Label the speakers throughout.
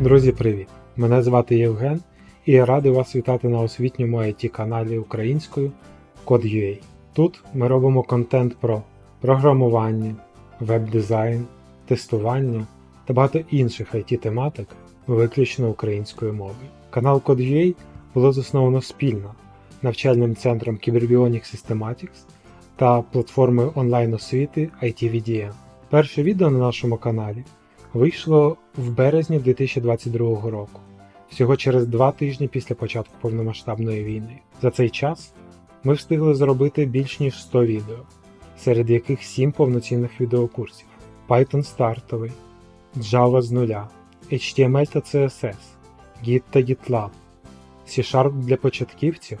Speaker 1: Друзі, привіт! Мене звати Євген і я радий вас вітати на освітньому it каналі українською Code.ua. Тут ми робимо контент про програмування, веб-дизайн, тестування та багато інших it тематик виключно українською мовою. Канал Code.ua було засновано спільно навчальним центром Cyberbionic Systematics та платформою онлайн-освіти ITVDM. Перше відео на нашому каналі вийшло в березні 2022 року, всього через два тижні після початку повномасштабної війни. За цей час ми встигли зробити більш ніж 100 відео, серед яких 7 повноцінних відеокурсів: Python стартовий, Java з нуля, HTML та CSS, Git та GitLab, C-Sharp для початківців,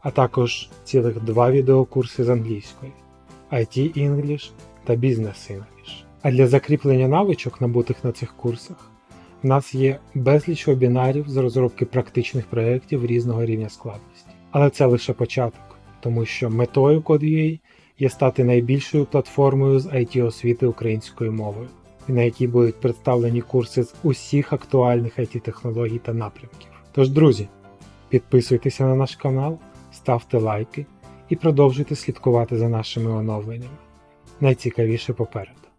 Speaker 1: а також цілих два відеокурси з англійської, IT English та Business English. А для закріплення навичок, набутих на цих курсах, в нас є безліч вебінарів з розробки практичних проєктів різного рівня складності. Але це лише початок, тому що метою Code.ua є стати найбільшою платформою з IT освіти українською мовою, на якій будуть представлені курси з усіх актуальних IT технологій та напрямків. Тож, друзі, підписуйтеся на наш канал, ставте лайки і продовжуйте слідкувати за нашими оновленнями. Найцікавіше попереду.